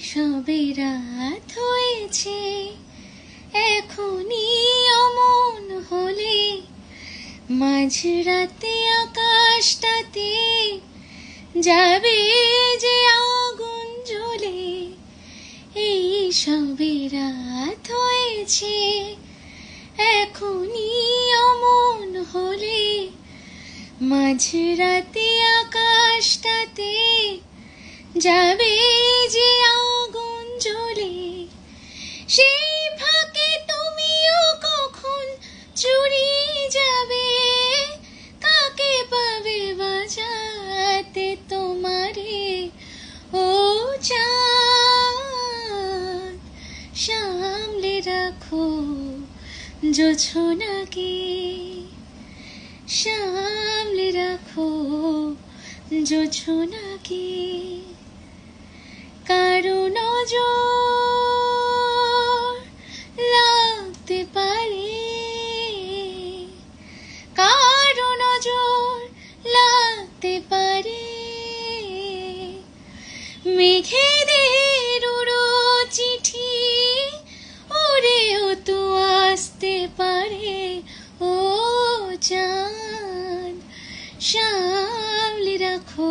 সবে রাত হয়েছে। এখনই অমন হলে মাঝরাতে আকাশটাতে যাবে যে আগুন জ্বলে। এই সবে রাত হয়েছে। এখনই অমন হলে মাঝরাতে আকাশটাতে যাবে সেই ফাঁকে তুমিও কখন চুরি যাবে? কাকে পাবে বাজাতে তোমারে? ও চাঁদ, সামলে রাখো জোছনাকে সামলে রাখো জোছনাকে কারও নজর মেঘেদের উড়ো চিঠি। ওরেও তো আসতে পারে ও চাঁদ। সামলি রাখো